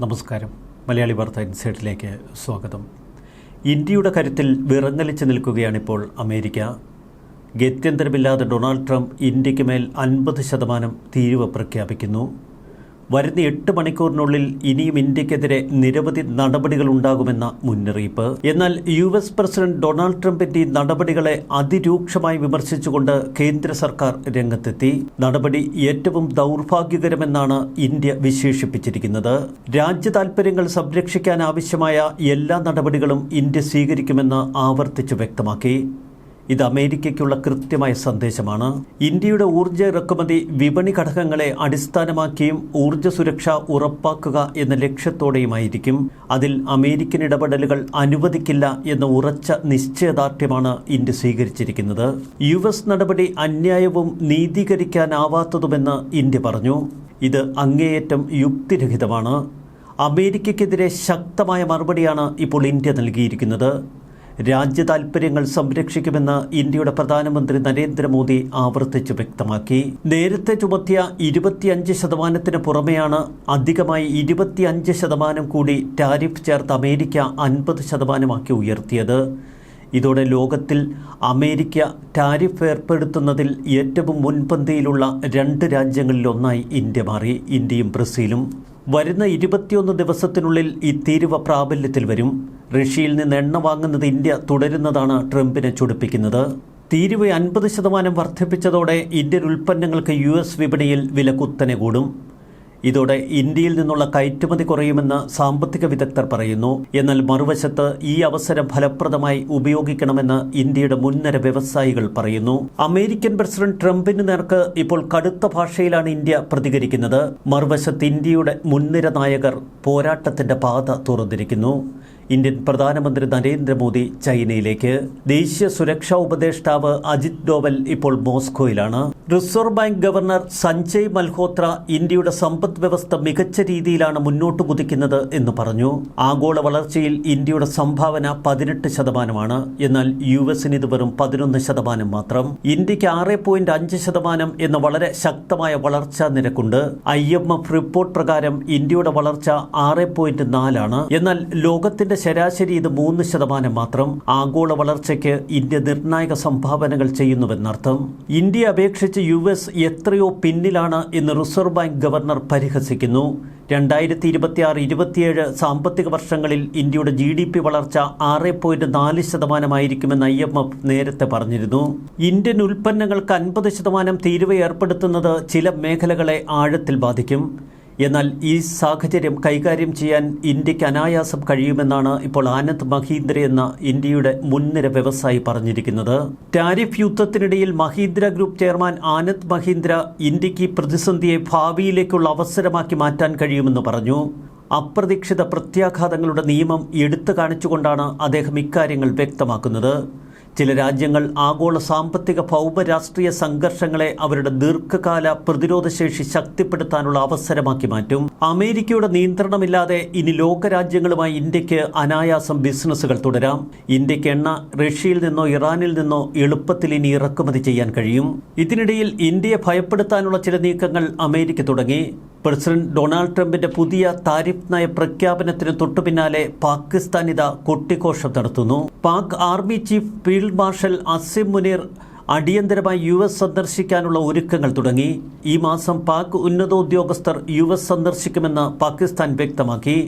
നമസ്കാരം. മലയാളി വാർത്ത ഇൻസൈറ്റിലേക്ക് സ്വാഗതം. ഇന്ത്യയുടെ കരുത്തിൽ വിറങ്ങലിച്ച് നിൽക്കുകയാണിപ്പോൾ അമേരിക്ക. ഗത്യന്തരമില്ലാതെ ഡൊണാൾഡ് ട്രംപ് ഇന്ത്യയ്ക്ക് മേൽ അൻപത് ശതമാനം തീരുവ പ്രഖ്യാപിക്കുന്നു. വരുന്ന എട്ട് മണിക്കൂറിനുള്ളിൽ ഇനിയും ഇന്ത്യക്കെതിരെ നിരവധി നടപടികൾ ഉണ്ടാകുമെന്ന മുന്നറിയിപ്പ്. എന്നാൽ യു എസ് പ്രസിഡന്റ് ഡൊണാൾഡ് ട്രംപിന്റെ നടപടികളെ അതിരൂക്ഷമായി വിമർശിച്ചുകൊണ്ട് കേന്ദ്ര സർക്കാർ രംഗത്തെത്തി. നടപടി ഏറ്റവും ദൗർഭാഗ്യകരമെന്നാണ് ഇന്ത്യ വിശേഷിപ്പിച്ചിരിക്കുന്നത്. രാജ്യ സംരക്ഷിക്കാൻ ആവശ്യമായ എല്ലാ നടപടികളും ഇന്ത്യ സ്വീകരിക്കുമെന്ന് ആവർത്തിച്ചു വ്യക്തമാക്കി. ഇത് അമേരിക്കയ്ക്കുള്ള കൃത്യമായ സന്ദേശമാണ്. ഇന്ത്യയുടെ ഊർജ ഇറക്കുമതി വിപണി ഘടകങ്ങളെ അടിസ്ഥാനമാക്കിയും ഊർജ സുരക്ഷ ഉറപ്പാക്കുക എന്ന ലക്ഷ്യത്തോടെയുമായിരിക്കും. അതിൽ അമേരിക്കൻ ഇടപെടലുകൾ അനുവദിക്കില്ല എന്ന ഉറച്ച നിശ്ചയദാർഢ്യമാണ് ഇന്ത്യ സ്വീകരിച്ചിരിക്കുന്നത്. യു എസ് നടപടി അന്യായവും നീതീകരിക്കാനാവാത്തതുമെന്ന് ഇന്ത്യ പറഞ്ഞു. ഇത് അങ്ങേയറ്റം യുക്തിരഹിതമാണ്. അമേരിക്കയ്ക്കെതിരെ ശക്തമായ മറുപടിയാണ് ഇപ്പോൾ ഇന്ത്യ നൽകിയിരിക്കുന്നത്. രാജ്യ താൽപര്യങ്ങൾ സംരക്ഷിക്കുമെന്ന് ഇന്ത്യയുടെ പ്രധാനമന്ത്രി നരേന്ദ്രമോദി ആവർത്തിച്ച് വ്യക്തമാക്കി. നേരത്തെ ചുമത്തിയ ഇരുപത്തിയഞ്ച് ശതമാനത്തിന് പുറമെയാണ് അധികമായി ഇരുപത്തിയഞ്ച് ശതമാനം കൂടി ടാരിഫ് ചേർത്ത് അമേരിക്ക അൻപത് ശതമാനമാക്കി ഉയർത്തിയത്. ഇതോടെ ലോകത്തിൽ അമേരിക്ക ടാരിഫ് ഏർപ്പെടുത്തുന്നതിൽ ഏറ്റവും മുൻപന്തിയിലുള്ള രണ്ട് രാജ്യങ്ങളിലൊന്നായി ഇന്ത്യ മാറി. ഇന്ത്യയും ബ്രസീലും വരുന്ന ഇരുപത്തിയൊന്ന് ദിവസത്തിനുള്ളിൽ ഈ തീരുവ പ്രാബല്യത്തിൽ വരും. റഷ്യയിൽ നിന്ന് എണ്ണ വാങ്ങുന്നത് ഇന്ത്യ തുടരുന്നതാണ് ട്രംപിനെ ചൊടിപ്പിക്കുന്നത്. തീരുവ അൻപത് ശതമാനം വർദ്ധിപ്പിച്ചതോടെ ഇന്ത്യൻ ഉൽപ്പന്നങ്ങൾക്ക് യു എസ് വിപണിയിൽ വില കുത്തനെ കൂടും. ഇതോടെ ഇന്ത്യയിൽ നിന്നുള്ള കയറ്റുമതി കുറയുമെന്ന് സാമ്പത്തിക വിദഗ്ധർ പറയുന്നു. എന്നാൽ മറുവശത്ത് ഈ അവസരം ഫലപ്രദമായി ഉപയോഗിക്കണമെന്ന് ഇന്ത്യയുടെ മുൻനിര വ്യവസായികൾ പറയുന്നു. അമേരിക്കൻ പ്രസിഡന്റ് ട്രംപിന് നേർക്ക് ഇപ്പോൾ കടുത്ത ഭാഷയിലാണ് ഇന്ത്യ പ്രതികരിക്കുന്നത്. മറുവശത്ത് ഇന്ത്യയുടെ മുൻനിര നായകർ പോരാട്ടത്തിന്റെ പാത തുറന്നിരിക്കുന്നു. ഇന്ത്യൻ പ്രധാനമന്ത്രി നരേന്ദ്രമോദി ചൈനയിലേക്ക്. ദേശീയ സുരക്ഷാ ഉപദേഷ്ടാവ് അജിത് ഡോവൽ ഇപ്പോൾ മോസ്കോയിലാണ്. Reserve bank governor Sanjay Malhotra ഇന്ത്യയുടെ സമ്പദ് വ്യവസ്ഥ മികച്ച രീതിയിലാണ് മുന്നോട്ട് കുതിക്കുന്നത് എന്ന് പറഞ്ഞു. ആഗോള വളർച്ചയിൽ ഇന്ത്യയുടെ സംഭാവന പതിനെട്ട് ശതമാനമാണ്. എന്നാൽ യു എസിന് ഇത് വെറും പതിനൊന്ന് ശതമാനം മാത്രം. ഇന്ത്യയ്ക്ക് ആറ് പോയിന്റ് അഞ്ച് ശതമാനം എന്ന വളരെ ശക്തമായ വളർച്ചാ നിരക്കുണ്ട്. ഐ എം എഫ് റിപ്പോർട്ട് പ്രകാരം ഇന്ത്യയുടെ വളർച്ച ആറ് പോയിന്റ് നാലാണ്. എന്നാൽ ലോകത്തിന്റെ ശരാശരി ഇത് മൂന്ന് ശതമാനം മാത്രം. ആഗോള വളർച്ചയ്ക്ക് ഇന്ത്യ നിർണായക സംഭാവനകൾ ചെയ്യുന്നുവെന്നർത്ഥം. ഇന്ത്യയെ അപേക്ഷിച്ച് യു എസ് എത്രയോ പിന്നിലാണ് എന്ന് റിസർവ് ബാങ്ക് ഗവർണർ പരിഹസിക്കുന്നു. രണ്ടായിരത്തി ഇരുപത്തിയാറ് ഇരുപത്തിയേഴ് സാമ്പത്തിക വർഷങ്ങളിൽ ഇന്ത്യയുടെ ജി ഡി പി വളർച്ച ആറ് പോയിന്റ് നാല് ശതമാനമായിരിക്കുമെന്ന് ഐ എം എഫ് നേരത്തെ പറഞ്ഞിരുന്നു. ഇന്ത്യൻ ഉൽപ്പന്നങ്ങൾക്ക് അൻപത് ശതമാനം തീരുവ ഏർപ്പെടുത്തുന്നത് ചില മേഖലകളെ ആഴത്തിൽ ബാധിക്കും. എന്നാൽ ഈ സാഹചര്യം കൈകാര്യം ചെയ്യാൻ ഇന്ത്യയ്ക്ക് അനായാസം കഴിയുമെന്നാണ് ഇപ്പോൾ ആനന്ദ് മഹീന്ദ്ര എന്ന ഇന്ത്യയുടെ മുൻനിര വ്യവസായി പറഞ്ഞിരിക്കുന്നത്. ടാരിഫ് യുദ്ധത്തിനിടയിൽ മഹീന്ദ്ര ഗ്രൂപ്പ് ചെയർമാൻ ആനന്ദ് മഹീന്ദ്ര ഇന്ത്യയ്ക്ക് പ്രതിസന്ധിയെ ഭാവിയിലേക്കുള്ള അവസരമാക്കി മാറ്റാൻ കഴിയുമെന്ന് പറഞ്ഞു. അപ്രതീക്ഷിത പ്രത്യാഘാതങ്ങളുടെ നിയമം എടുത്തു കാണിച്ചുകൊണ്ടാണ് അദ്ദേഹം ഇക്കാര്യങ്ങൾ വ്യക്തമാക്കുന്നത്. ചില രാജ്യങ്ങൾ ആഗോള സാമ്പത്തിക ഭൗമരാഷ്ട്രീയ സംഘർഷങ്ങളെ അവരുടെ ദീർഘകാല പ്രതിരോധശേഷി ശക്തിപ്പെടുത്താനുള്ള അവസരമാക്കി മാറ്റും. അമേരിക്കയുടെ നിയന്ത്രണമില്ലാതെ ഇനി ലോകരാജ്യങ്ങളുമായി ഇന്ത്യയ്ക്ക് അനായാസം ബിസിനസ്സുകൾ തുടരാം. ഇന്ത്യയ്ക്ക് എണ്ണ റഷ്യയിൽ നിന്നോ ഇറാനിൽ നിന്നോ എളുപ്പത്തിൽ ഇനി ഇറക്കുമതി ചെയ്യാൻ കഴിയും. ഇതിനിടയിൽ ഇന്ത്യയെ ഭയപ്പെടുത്താനുള്ള ചില നീക്കങ്ങൾ അമേരിക്ക തുടങ്ങി. പ്രസിഡന്റ് ഡൊണാൾഡ് ട്രംപിന്റെ പുതിയ താരിഫ് നയ പ്രഖ്യാപനത്തിന് തൊട്ടുപിന്നാലെ പാകിസ്ഥാൻ ഇത കൊട്ടിഘോഷം നടത്തുന്നു. Pak army chief field marshal Asim Munir അടിയന്തരമായി യു എസ് സന്ദർശിക്കാനുള്ള ഒരുക്കങ്ങൾ തുടങ്ങി. ഈ മാസം പാക് ഉന്നതോദ്യോഗസ്ഥർ യു എസ് സന്ദർശിക്കുമെന്ന് പാകിസ്ഥാൻ വ്യക്തമാക്കി.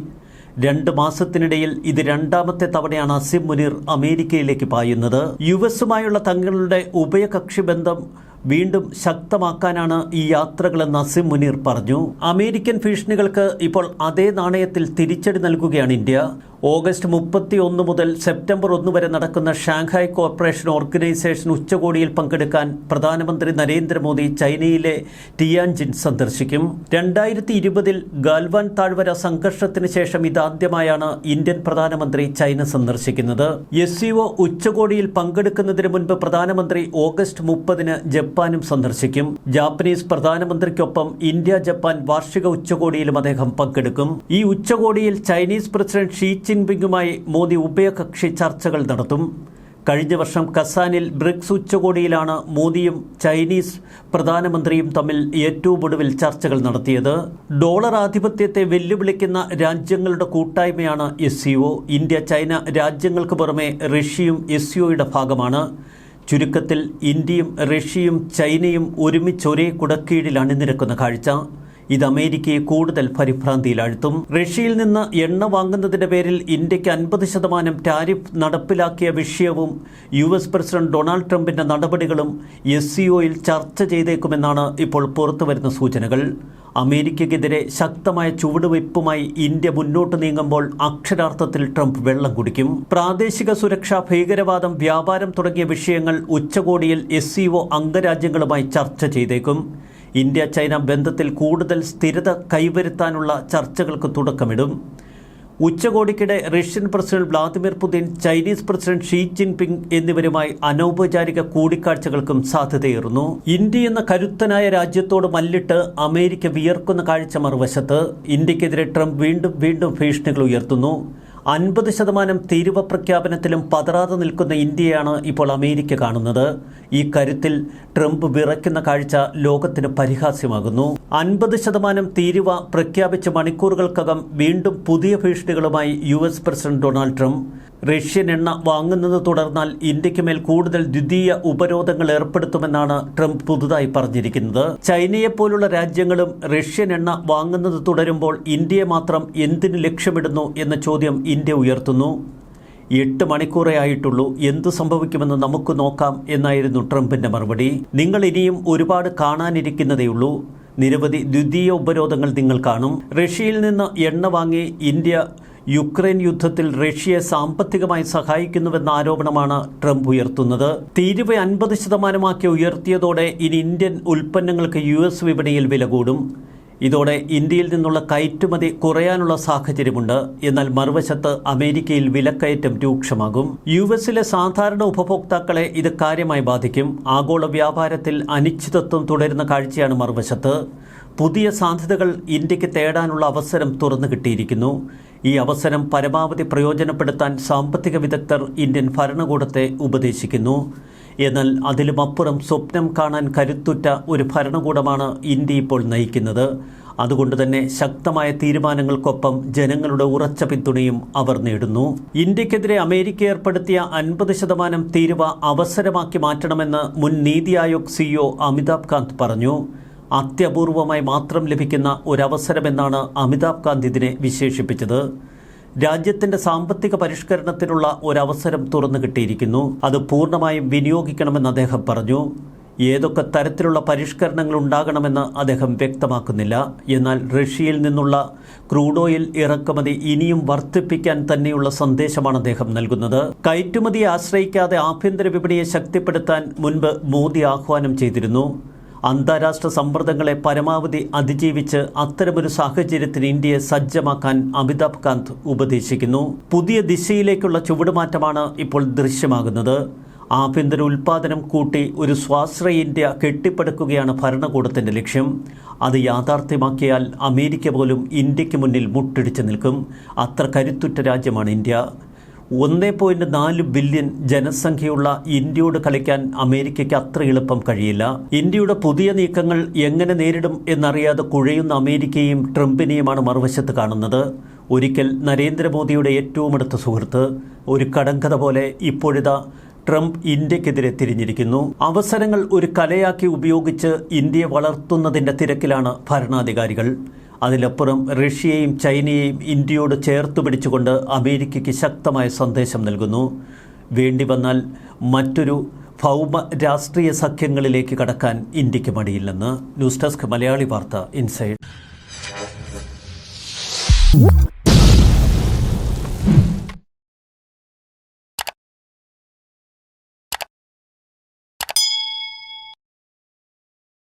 രണ്ട് മാസത്തിനിടയിൽ ഇത് രണ്ടാമത്തെ തവണയാണ് അസിം മുനീർ അമേരിക്കയിലേക്ക് പായുന്നത്. യു എസുമായുള്ള തങ്ങളുടെ ഉഭയകക്ഷി ബന്ധം വീണ്ടും ശക്തമാക്കാനാണ് ഈ യാത്രകളെന്ന് അസിം മുനീർ പറഞ്ഞു. അമേരിക്കൻ ഭീഷണികൾക്ക് ഇപ്പോൾ അതേ നാണയത്തിൽ തിരിച്ചടി നൽകുകയാണ് ഇന്ത്യ. ഓഗസ്റ്റ് മുപ്പത്തി ഒന്ന് മുതൽ സെപ്റ്റംബർ ഒന്ന് വരെ നടക്കുന്ന ഷാങ്ഹായ് കോർപ്പറേഷൻ ഓർഗനൈസേഷൻ ഉച്ചകോടിയിൽ പങ്കെടുക്കാൻ പ്രധാനമന്ത്രി നരേന്ദ്രമോദി ചൈനയിലെ ടിയാൻജിൻ സന്ദർശിക്കും. രണ്ടായിരത്തി ഇരുപതിൽ ഗാൽവാൻ താഴ്വര സംഘർഷത്തിന് ശേഷം ഇതാദ്യമായാണ് ഇന്ത്യൻ പ്രധാനമന്ത്രി ചൈന സന്ദർശിക്കുന്നത്. എസ് ഉച്ചകോടിയിൽ പങ്കെടുക്കുന്നതിന് മുൻപ് പ്രധാനമന്ത്രി ഓഗസ്റ്റ് മുപ്പതിന് ജപ്പാനും സന്ദർശിക്കും. ജാപ്പനീസ് പ്രധാനമന്ത്രിക്കൊപ്പം ഇന്ത്യ ജപ്പാൻ വാർഷിക ഉച്ചകോടിയിലും അദ്ദേഹം പങ്കെടുക്കും. ഈ ഉച്ചകോടിയിൽ ചൈനീസ് പ്രസിഡന്റ് ഷീ ജിൻപിങ്ങുമായി മോദി ഉഭയകക്ഷി ചർച്ചകൾ നടത്തും. കഴിഞ്ഞ വർഷം കസാനിൽ ബ്രിക്സ് ഉച്ചകോടിയിലാണ് മോദിയും ചൈനീസ് പ്രധാനമന്ത്രിയും തമ്മിൽ ഏറ്റവും ഒടുവിൽ ചർച്ചകൾ നടത്തിയത്. ഡോളർ ആധിപത്യത്തെ വെല്ലുവിളിക്കുന്ന രാജ്യങ്ങളുടെ കൂട്ടായ്മയാണ് എസ് ഇന്ത്യ ചൈന രാജ്യങ്ങൾക്ക് പുറമെ റഷ്യയും എസ് ഭാഗമാണ്. ചുരുക്കത്തിൽ ഇന്ത്യയും റഷ്യയും ചൈനയും ഒരുമിച്ച് ഒരേ കുടക്കീഴിൽ അണിനിരക്കുന്ന കാഴ്ച. ഇത് അമേരിക്കയെ കൂടുതൽ പരിഭ്രാന്തിയിലാഴ്ത്തും. റഷ്യയിൽ നിന്ന് എണ്ണ വാങ്ങുന്നതിന്റെ പേരിൽ ഇന്ത്യയ്ക്ക് അൻപത് ശതമാനം ടാരിഫ് നടപ്പിലാക്കിയ വിഷയവും യു എസ് പ്രസിഡന്റ് ഡൊണാൾഡ് ട്രംപിന്റെ നടപടികളും എസ് സിഒയിൽ ചർച്ച ചെയ്തേക്കുമെന്നാണ് ഇപ്പോൾ പുറത്തുവരുന്ന സൂചനകൾ. അമേരിക്കയ്ക്കെതിരെ ശക്തമായ ചുവടുവയ്പുമായി ഇന്ത്യ മുന്നോട്ട് നീങ്ങുമ്പോൾ അക്ഷരാർത്ഥത്തിൽ ട്രംപ് വെള്ളം കുടിക്കും. പ്രാദേശിക സുരക്ഷ ഭീകരവാദം വ്യാപാരം തുടങ്ങിയ വിഷയങ്ങൾ ഉച്ചകോടിയിൽ എസ് അംഗരാജ്യങ്ങളുമായി ചർച്ച ചെയ്തേക്കും. ഇന്ത്യ ചൈന ബന്ധത്തിൽ കൂടുതൽ സ്ഥിരത കൈവരുത്താനുള്ള ചർച്ചകൾക്ക് തുടക്കമിടും. ഉച്ചകോടിക്കിടെ Russian president Vladimir Putin Chinese president Xi Jinping എന്നിവരുമായി അനൗപചാരിക കൂടിക്കാഴ്ചകൾക്കും സാധ്യതയേറുന്നു. ഇന്ത്യ എന്ന കരുത്തനായ രാജ്യത്തോട് മല്ലിട്ട് അമേരിക്ക വിയർക്കുന്ന കാഴ്ച മറുവശത്ത് ഇന്ത്യക്കെതിരെ ട്രംപ് വീണ്ടും വീണ്ടും ഭീഷണികൾ ഉയർത്തുന്നു. അൻപത് ശതമാനം തീരുവ പ്രഖ്യാപനത്തിലും പതറാതെ നിൽക്കുന്ന ഇന്ത്യയാണ് ഇപ്പോൾ അമേരിക്ക കാണുന്നത്. ഈ കരുത്തിൽ ട്രംപ് വിറയ്ക്കുന്ന കാഴ്ച ലോകത്തിന് പരിഹാസ്യമാകുന്നു. അൻപത് ശതമാനം തീരുവ പ്രഖ്യാപിച്ച മണിക്കൂറുകൾക്കകം വീണ്ടും പുതിയ ഭീഷണികളുമായി U president Donald Trump Russian എണ്ണ വാങ്ങുന്നത് തുടർന്നാൽ ഇന്ത്യയ്ക്ക് മേൽ കൂടുതൽ ദ്വിതീയ ഉപരോധങ്ങൾ ഏർപ്പെടുത്തുമെന്നാണ് ട്രംപ് പുതുതായി പറഞ്ഞിരിക്കുന്നത്. ചൈനയെപ്പോലുള്ള രാജ്യങ്ങളും റഷ്യൻ എണ്ണ വാങ്ങുന്നത് തുടരുമ്പോൾ ഇന്ത്യയെ മാത്രം എന്തിന് ലക്ഷ്യമിടുന്നു എന്ന ചോദ്യം ഇന്ത്യ ഉയർത്തുന്നു. എട്ട് മണിക്കൂറേ ആയിട്ടുള്ളൂ. എന്തു സംഭവിക്കുമെന്ന് നമുക്ക് നോക്കാം എന്നായിരുന്നു ട്രംപിന്റെ മറുപടി. നിങ്ങൾ ഇനിയും ഒരുപാട് കാണാനിരിക്കുന്നതേയുള്ളൂ നിരവധി ദ്വിതീയ ഉപരോധങ്ങൾ നിങ്ങൾ കാണും. റഷ്യയിൽ നിന്ന് എണ്ണ വാങ്ങി ഇന്ത്യ യുക്രൈൻ യുദ്ധത്തിൽ റഷ്യയെ സാമ്പത്തികമായി സഹായിക്കുന്നുവെന്ന ആരോപണമാണ് ട്രംപ് ഉയർത്തുന്നത്. തീരുവ അൻപത് ശതമാനമാക്കി ഉയർത്തിയതോടെ ഇനി ഇന്ത്യൻ ഉൽപ്പന്നങ്ങൾക്ക് യു എസ് വിപണിയിൽ വില കൂടും. ഇതോടെ ഇന്ത്യയിൽ നിന്നുള്ള കയറ്റുമതി കുറയാനുള്ള സാഹചര്യമുണ്ട്. എന്നാൽ മറുവശത്ത് അമേരിക്കയിൽ വിലക്കയറ്റം രൂക്ഷമാകും. യു എസിലെ സാധാരണ ഉപഭോക്താക്കളെ ഇത് കാര്യമായി ബാധിക്കും. ആഗോള വ്യാപാരത്തിൽ അനിശ്ചിതത്വം തുടരുന്ന കാഴ്ചയാണ് മറുവശത്ത്. പുതിയ സാധ്യതകൾ ഇന്ത്യയ്ക്ക് തേടാനുള്ള അവസരം തുറന്നു കിട്ടിയിരിക്കുന്നു. ഈ അവസരം പരമാവധി പ്രയോജനപ്പെടുത്താൻ സാമ്പത്തിക വിദഗ്ധർ ഇന്ത്യൻ ഭരണകൂടത്തെ ഉപദേശിക്കുന്നു. എന്നാൽ അതിലുമപ്പുറം സ്വപ്നം കാണാൻ കരുത്തുറ്റ ഒരു ഭരണകൂടമാണ് ഇന്ത്യ ഇപ്പോൾ നയിക്കുന്നത്. അതുകൊണ്ട് തന്നെ ശക്തമായ തീരുമാനങ്ങൾക്കൊപ്പം ജനങ്ങളുടെ ഉറച്ച പിന്തുണയും അവർ നേടുന്നു. ഇന്ത്യക്കെതിരെ അമേരിക്ക ഏർപ്പെടുത്തിയ അൻപത് ശതമാനം തീരുവ അവസരമാക്കി മാറ്റണമെന്ന് മുൻ നീതി ആയോഗ് സിഇഒ അമിതാഭ് കാന്ത് പറഞ്ഞു. അത്യപൂർവമായി മാത്രം ലഭിക്കുന്ന ഒരവസരമെന്നാണ് അമിതാഭ് കാന്ത് ഇതിനെ വിശേഷിപ്പിച്ചത്. രാജ്യത്തിന്റെ സാമ്പത്തിക പരിഷ്കരണത്തിനുള്ള ഒരവസരം തുറന്നു കിട്ടിയിരിക്കുന്നു. അത് പൂർണമായും വിനിയോഗിക്കണമെന്ന് അദ്ദേഹം പറഞ്ഞു. ഏതൊക്കെ തരത്തിലുള്ള പരിഷ്കരണങ്ങൾ ഉണ്ടാകണമെന്ന് അദ്ദേഹം വ്യക്തമാക്കുന്നില്ല. എന്നാൽ റഷ്യയിൽ നിന്നുള്ള ക്രൂഡ് ഓയിൽ ഇറക്കുമതി ഇനിയും വർദ്ധിപ്പിക്കാൻ തന്നെയുള്ള സന്ദേശമാണ് അദ്ദേഹം നൽകുന്നത്. കയറ്റുമതിയെ ആശ്രയിക്കാതെ ആഭ്യന്തര വിപണിയെ ശക്തിപ്പെടുത്താൻ മുൻപ് മോദി ആഹ്വാനം ചെയ്തിരുന്നു. അന്താരാഷ്ട്ര സമ്മർദ്ദങ്ങളെ പരമാവധി അതിജീവിച്ച് അത്തരമൊരു സാഹചര്യത്തിന് ഇന്ത്യയെ സജ്ജമാക്കാൻ അമിതാഭ് കാന്ത് ഉപദേശിക്കുന്നു. പുതിയ ദിശയിലേക്കുള്ള ചുവടുമാറ്റമാണ് ഇപ്പോൾ ദൃശ്യമാകുന്നത്. ആഭ്യന്തര ഉൽപാദനം കൂട്ടി ഒരു സ്വാശ്രയ ഇന്ത്യ കെട്ടിപ്പടുക്കുകയാണ് ഭരണകൂടത്തിന്റെ ലക്ഷ്യം. അത് യാഥാർത്ഥ്യമാക്കിയാൽ അമേരിക്ക പോലും ഇന്ത്യയ്ക്ക് മുന്നിൽ മുട്ടിടിച്ചു നിൽക്കും. അത്ര കരുത്തുറ്റ രാജ്യമാണ് ഇന്ത്യ. ഒന്നേ പോയിന്റ് നാല് ബില്യൺ ജനസംഖ്യയുള്ള ഇന്ത്യയോട് കളിക്കാൻ അമേരിക്കയ്ക്ക് അത്ര എളുപ്പം കഴിയില്ല. ഇന്ത്യയുടെ പുതിയ നീക്കങ്ങൾ എങ്ങനെ നേരിടും എന്നറിയാതെ കുഴയുന്ന അമേരിക്കയും ട്രംപിനെയുമാണ് മറുവശത്ത് കാണുന്നത്. ഒരിക്കൽ നരേന്ദ്രമോദിയുടെ ഏറ്റവും അടുത്ത സുഹൃത്ത് ഒരു കടങ്കഥ പോലെ ഇപ്പോഴിതാ ട്രംപ് ഇന്ത്യക്കെതിരെ തിരിഞ്ഞിരിക്കുന്നു. അവസരങ്ങൾ ഒരു കലയാക്കി ഉപയോഗിച്ച് ഇന്ത്യയെ വളർത്തുന്നതിന്റെ തിരക്കിലാണ് ഭരണാധികാരികൾ. അതിലപ്പുറം റഷ്യയെയും ചൈനയെയും ഇന്ത്യയോട് ചേർത്ത് പിടിച്ചുകൊണ്ട് അമേരിക്കയ്ക്ക് ശക്തമായ സന്ദേശം നൽകുന്നു. വേണ്ടി വന്നാൽ മറ്റൊരു ഭൗമ രാഷ്ട്രീയ സഖ്യങ്ങളിലേക്ക് കടക്കാൻ ഇന്ത്യയ്ക്ക് മടിയില്ലെന്ന് ന്യൂസ് ഡെസ്ക് മലയാളി വാർത്ത ഇൻസൈഡ്.